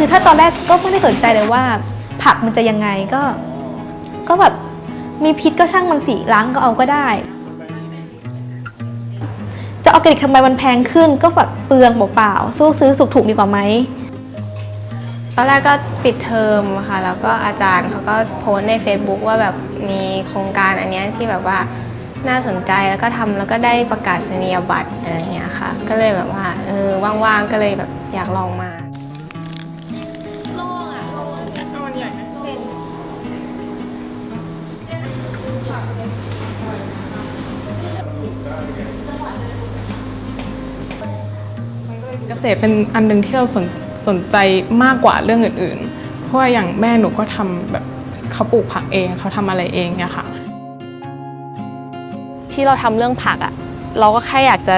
คือถ้าตอนแรกก็ไม่ได้สนใจเลยว่า ผักมันจะยังไงก็ ก็แบบมีพิษก็ช่างมันสิล้างก็เอาก็ได้ จะออร์แกนิกทำไมมันแพงขึ้น ก็แบบเปลืองเปล่าๆสู้ซื้อสุกถูกดีกว่าไหมตอนแรกก็ปิดเทอมค่ะ แล้วก็อาจารย์เขาก็โพสต์ใน Facebook ว่าแบบมีโครงการอันนี้ที่แบบว่าน่าสนใจแล้วก็ทำแล้วก็ได้ประกาศนียบัตรอะไรเงี้ยค่ะ ก็เลยแบบว่าเออว่างๆก็เลยแบบอยากลองมา เกษตรเป็นอันหนึงที่เราสนสนใจมากกว่าเรื่องอื่นๆ เพราะว่าอย่างแม่หนูก็ทำแบบเขาปลูกผักเองเขาทำอะไรเองเนี่ยค่ะ ที่เราทำเรื่องผักอะ่ะเราก็แค่อยากจะ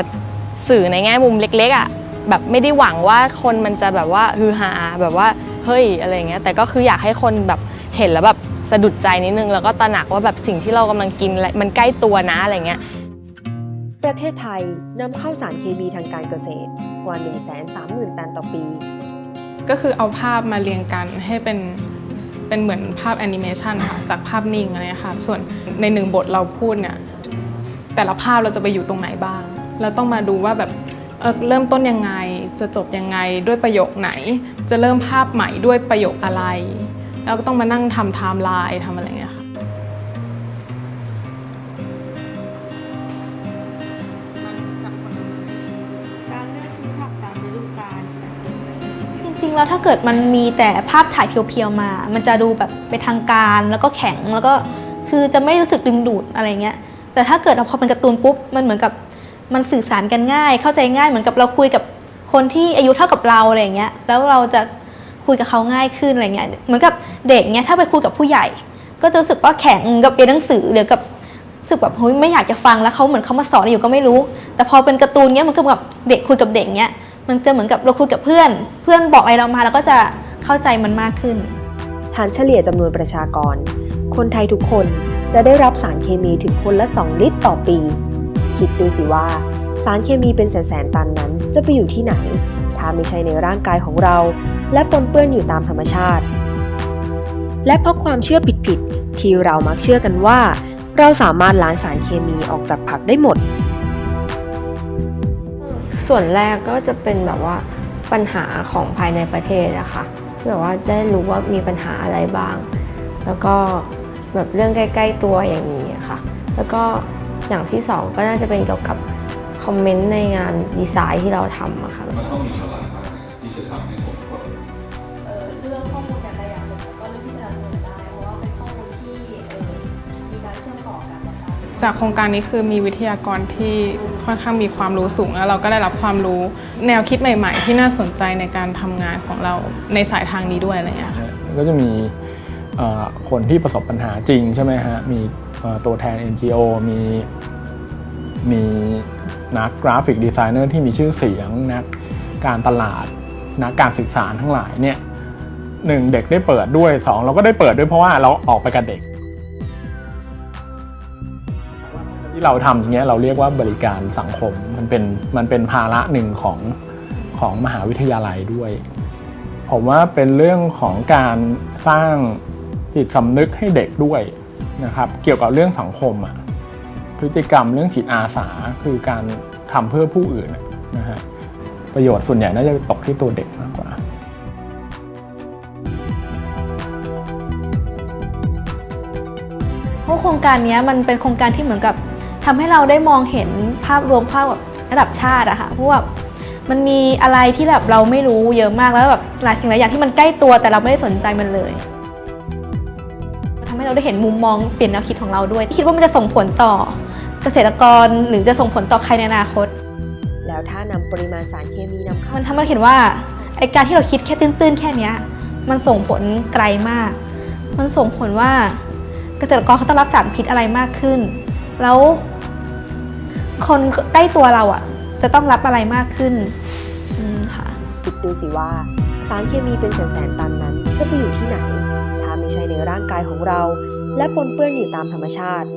สื่อในแง่มุมเล็ก ๆอะ่ะแบบไม่ได้หวังว่าคนมันจะแบบว่าฮือฮาแบบว่าเฮ้ยอะไรอย่างเงี้ยแต่ก็คืออยากให้คนแบบเห็นแล้วแบบสะดุดใจนิดนึง แล้วก็ตระหนักว่าแบบสิ่งที่เรากำลังกินมันใกล้ตัวนะอะไรเงี้ย ประเทศไทยนำเข้าสารเคมีทางการเกษตรกว่า 130,000 ตันต่อปี ก็คือเอาภาพมาเรียงกันให้เป็นเป็นเหมือนภาพแอนิเมชันค่ะจากภาพนิ่งอะไรเงี้ยค่ะส่วนในหนึ่งบทเราพูดเนี่ยแต่ละภาพเราจะไปอยู่ตรงไหนบ้าง เราต้องมาดูว่าแบบเเริ่มต้นยังไงจะจบยังไงด้วยประโยคไหน จะเริ่มภาพใหม่ด้วยประโยคอะไรแล้วก็ต้องมานั่งทำไทม์ไลน์ทำอะไรเงี้ยค่ะ งๆ แล้วถ้าเกิดมันมีแต่ภาพถ่ายเพียวๆมา มันจะดูแบบเป็นทางการแล้วก็แข็งแล้วก็คือจะไม่รู้สึกดึงดูดอะไรเงี้ย แต่ถ้าเกิดเราพอเป็นการ์ตูนปุ๊บ มันเหมือนกับมันสื่อสารกันง่าย เข้าใจง่ายเหมือนกับเราคุยกับคนที่อายุเท่ากับเราอะไรเงี้ย แล้วเราจะคุยกับเขาง่ายขึ้นอะไรเงี้ย เหมือนกับเด็กเนี้ยถ้าไปคุยกับผู้ใหญ่ ก็จะรู้สึกว่าแข็งกับเรียนหนังสือหรือกับรู้สึกแบบเฮ้ยไม่อยากจะฟังแล้วเขาเหมือนเขามาสอนอยู่ก็ไม่รู้ แต่พอเป็นการ์ตูนเนี้ยมันก็แบบเด็กคุยกับเด็กเนี้ย มันจะเหมือนกับเราคุยกับเพื่อน เพื่อนบอกอะไรเรามาเราก็จะเข้าใจมันมากขึ้น หารเฉลี่ยจำนวนประชากร คนไทยทุกคนจะได้รับสารเคมีถึงคนละ 2 ลิตรต่อปี คิดดูสิว่า สารเคมีเป็นแสนๆตันนั้นจะไปอยู่ที่ไหน ถ้าไม่ใช่ในร่างกายของเรา และปนเปื้อนอยู่ตามธรรมชาติ และเพราะความเชื่อผิดๆที่เรามักเชื่อกันว่า เราสามารถล้างสารเคมีออกจากผักได้หมด ส่วนแรกก็จะเป็นแบบว่าปัญหาของภายในประเทศนะคะแบบว่าได้รู้ว่ามีปัญหาอะไรบ้าง แล้วก็แบบเรื่องใกล้ ๆ ตัวอย่างนี้ค่ะ แล้วก็อย่างที่สองก็น่าจะเป็นเกี่ยวกับคอมเมนต์ในงานดีไซน์ที่เราทำอะค่ะ มันต้องมีฉลาก จากโครงการนี้คือมีวิทยากรที่ค่อนข้างมีความรู้สูง แล้วเราก็ได้รับความรู้แนวคิดใหม่ ๆ ที่น่าสนใจในการทำงานของเราในสายทางนี้ด้วยอะไรอย่างเงี้ยค่ะก็จะมีคนที่ประสบปัญหาจริงใช่ไหมฮะ มีตัวแทน NGO มีมีนักกราฟิกดีไซเนอร์ที่มีชื่อเสียงนักการตลาดนักการศึกษาทั้งหลายเนี่ยหนึ่งเด็กได้เปิดด้วยสองเราก็ได้เปิดด้วยเพราะว่าเราออกไปกับเด็ก ที่เราทำอย่างเงี้ยเราเรียกว่าบริการสังคมมันเป็นมันเป็นภาระหนึ่งของของมหาวิทยาลัยด้วย ผมว่าเป็นเรื่องของการสร้างจิตสำนึกให้เด็กด้วยนะครับ เกี่ยวกับเรื่องสังคมอะพฤติกรรมเรื่องจิตอาสาคือการทำเพื่อผู้อื่นนะฮะประโยชน์ส่วนใหญ่น่าจะตกที่ตัวเด็กมากกว่าเพราะโครงการนี้มันเป็นโครงการที่เหมือนกับ ทำให้เราได้มองเห็นภาพรวมภาพแบบระดับชาติอะค่ะเพราะว่ามันมีอะไรที่แบบเราไม่รู้เยอะมากแล้วแบบหลายสิ่งหลายอย่างที่มันใกล้ตัวแต่เราไม่ได้สนใจมันเลยทำให้เราได้เห็นมุมมองเปลี่ยนแนวคิดของเราด้วย คิดว่ามันจะส่งผลต่อเกษตรกรหรือจะส่งผลต่อใครในอนาคต แล้วถ้านำปริมาณสารเคมีนำเข้ามันทำให้เราเห็นว่าไอการที่เราคิดแค่ตื้นๆ แค่เนี้ยมันส่งผลไกลมาก มันส่งผลว่าเกษตรกรเขาต้องรับสารพิษอะไรมากขึ้น แล้ว คนใกล้ตัวเราอะ จะต้องรับอะไรมากขึ้นอืมค่ะคิดดูสิว่า สารเคมีเป็นแสนๆตันนั้นจะไปอยู่ที่ไหน ถ้าไม่ใช่ในร่างกายของเรา และปนเปื้อนอยู่ตามธรรมชาติ